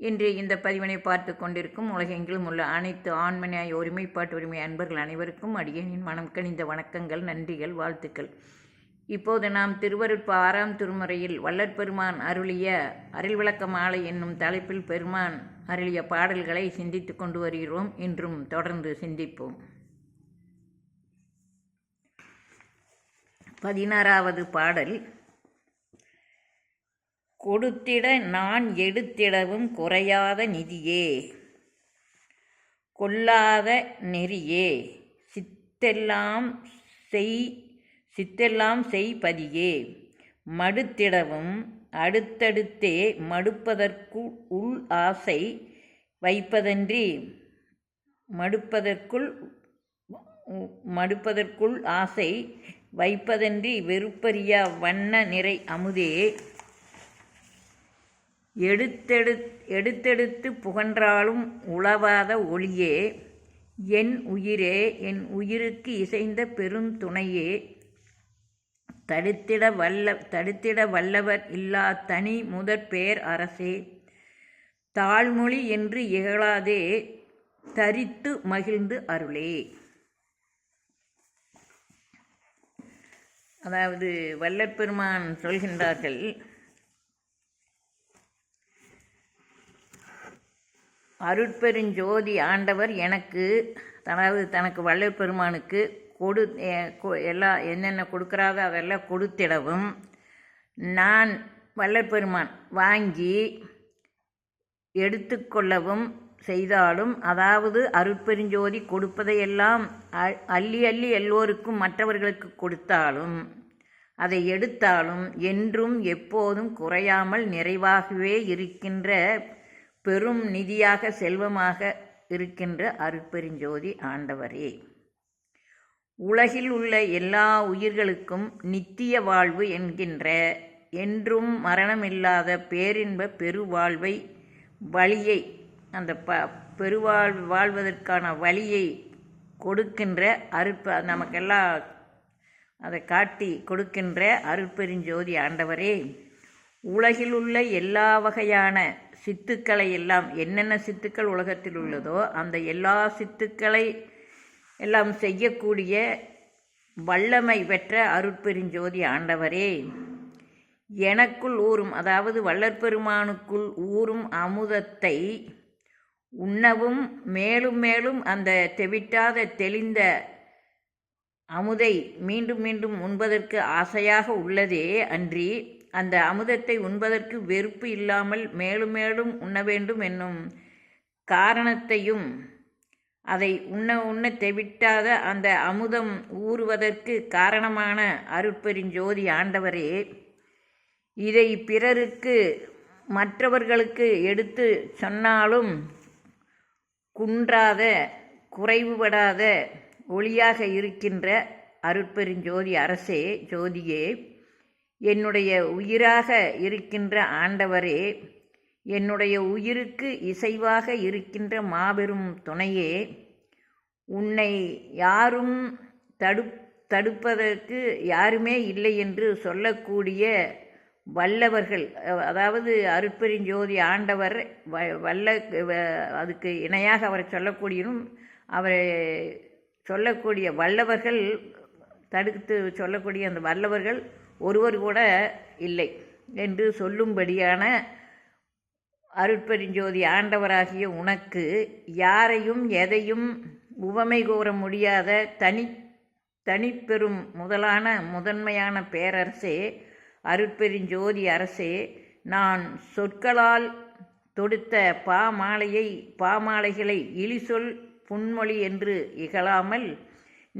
இன்று இந்த பதிவினை பார்த்து கொண்டிருக்கும் உலகெங்கிலும் உள்ள அனைத்து ஆண்மனியாய் ஒருமைப்பாட்டு உரிமை அன்பர்கள் அனைவருக்கும் அடியனின் மனம் கணிந்த வணக்கங்கள் நன்றிகள் வாழ்த்துக்கள். இப்போது நாம் திருவருட்ப ஆறாம் திருமுறையில் வல்லற்பெருமான் அருளிய அருள் விளக்க மாலை என்னும் தலைப்பில் பெருமான் அருளிய பாடல்களை சிந்தித்து கொண்டு வருகிறோம். இன்றும் தொடர்ந்து சிந்திப்போம். பதினாறாவது பாடல் கொடுத்திட நான் எடுத்திடவும் குறையாத நிதியே. கொல்லாத நெறியே. சித்தெல்லாம் செய் சித்தெல்லாம் செய்பதியே. மடுத்திடவும் அடுத்தடுத்தே மடுப்பதற்கு உள் ஆசை வைப்பதன்றி மடுப்பதற்குள் மடுப்பதற்குள் ஆசை வைப்பதன்றி வெறுப்பறியா வண்ண நிறை அமுதே. எடுத்தெடு எடுத்தெடுத்து புகன்றாலும் உளவாத ஒளியே என் உயிரே என் உயிருக்கு இசைந்த பெருந்துணையே தடுத்திட வல்ல தடுத்திட வல்லவர் இல்லா தனி முதற் பேர் அரசே. தாழ்மொழி என்று இகழாதே தரித்து மகிழ்ந்து அருளே. அதாவது வல்லப்பெருமான் சொல்கின்றார்கள் அருட்பெருஞ்சோதி ஆண்டவர் எனக்கு தனது தனக்கு வள்ளல் பெருமானுக்கு கொடு எல்லா என்னென்ன கொடுக்குறாதோ அதெல்லாம் கொடுத்திடவும் நான் வள்ளல் பெருமான் வாங்கி எடுத்துக்கொள்ளவும் செய்தாலும் அதாவது அருட்பெருஞ்சோதி கொடுப்பதையெல்லாம் அள்ளி அள்ளி எல்லோருக்கும் மற்றவர்களுக்கு கொடுத்தாலும் அதை எடுத்தாலும் என்றும் எப்போதும் குறையாமல் நிறைவாகவே இருக்கின்ற பெரும் நிதியாக செல்வமாக இருக்கின்ற அருட்பெருஞ்சோதி ஆண்டவரே. உலகில் உள்ள எல்லா உயிர்களுக்கும் நித்திய வாழ்வு என்கின்ற என்றும் மரணமில்லாத பேரின்ப பெருவாழ்வை வழியை அந்த ப பெருவாழ் வாழ்வதற்கான வழியை கொடுக்கின்ற அருட்ப நமக்கெல்லாம் அதை காட்டி கொடுக்கின்ற அருட்பெருஞ்சோதி ஆண்டவரே. உலகில் உள்ள எல்லா வகையான சித்துக்களை எல்லாம் என்னென்ன சித்துக்கள் உலகத்தில் உள்ளதோ அந்த எல்லா சித்துக்களை எல்லாம் செய்யக்கூடிய வல்லமை பெற்ற அருட்பெருஞ்சோதி ஆண்டவரே. எனக்குள் ஊறும் அதாவது வள்ளற்பெருமானுக்குள் ஊறும் அமுதத்தை உண்ணவும் மேலும் மேலும் அந்த தெவிட்டாத தெளிந்த அமுதை மீண்டும் மீண்டும் உண்பதற்கு ஆசையாக உள்ளதே அன்றி அந்த அமுதத்தை உண்பதற்கு வெறுப்பு இல்லாமல் மேலும் மேலும் உண்ண வேண்டும் என்னும் காரணத்தையும் அதை உண்ண உண்ண தெவிட்டாத அந்த அமுதம் ஊறுவதற்கு காரணமான அருட்பெருஞ்சோதி ஆண்டவரே இதை பிறருக்கு மற்றவர்களுக்கு எடுத்து சொன்னாலும் குன்றாத குறைவுபடாத ஒளியாக இருக்கின்ற அருட்பெருஞ்சோதி அரசே ஜோதியே. என்னுடைய உயிராக இருக்கின்ற ஆண்டவரே என்னுடைய உயிருக்கு இசைவாக இருக்கின்ற மாபெரும் துணையே உன்னை யாரும் தடு தடுப்பதற்கு யாருமே இல்லை என்று சொல்லக்கூடிய வல்லவர்கள் அதாவது அருட்பெருஞ்சோதி ஆண்டவர் வ வல்ல அதுக்கு இணையாக அவரை சொல்லக்கூடியும் அவரை சொல்லக்கூடிய வல்லவர்கள் தடுத்து சொல்லக்கூடிய அந்த வல்லவர்கள் ஒருவர் கூட இல்லை என்று சொல்லும்படியான அருட்பெருஞ்சோதி ஆண்டவராகிய உனக்கு யாரையும் எதையும் உவமை கூற முடியாத தனி தனிப்பெரும் முதலான முதன்மையான பேரரசே அருட்பெருஞ்சோதி அரசே நான் சொற்களால் தொடுத்த பாமாலையை பாமாலைகளை இழிசொல் புன்மொழி என்று இகழாமல்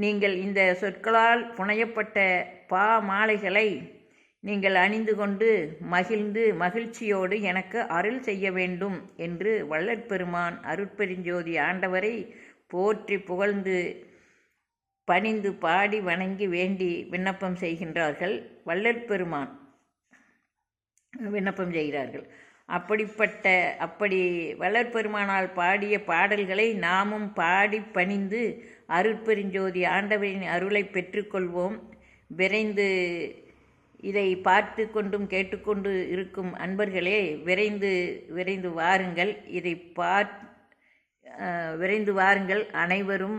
நீங்கள் இந்த சொற்களால் புனையப்பட்ட பா மாலைகளை நீங்கள் அணிந்து கொண்டு மகிழ்ந்து மகிழ்ச்சியோடு எனக்கு அருள் செய்ய வேண்டும் என்று வள்ளற்பெருமான் அருட்பெருஞ்சோதி ஆண்டவரை போற்றி புகழ்ந்து பணிந்து பாடி வணங்கி வேண்டி விண்ணப்பம் செய்கின்றார்கள். வள்ளற்பெருமான் விண்ணப்பம் செய்கிறார்கள். அப்படிப்பட்ட அப்படி வளர்பெருமானால் பாடிய பாடல்களை நாமும் பாடி பணிந்து அருட்பெருஞ்சோதி ஆண்டவரின் அருளை பெற்றுக்கொள்வோம். விரைந்து இதை பார்த்து கொண்டும் கேட்டுக்கொண்டு இருக்கும் அன்பர்களே விரைந்து விரைந்து வாருங்கள். இதை பார் விரைந்து வாருங்கள். அனைவரும்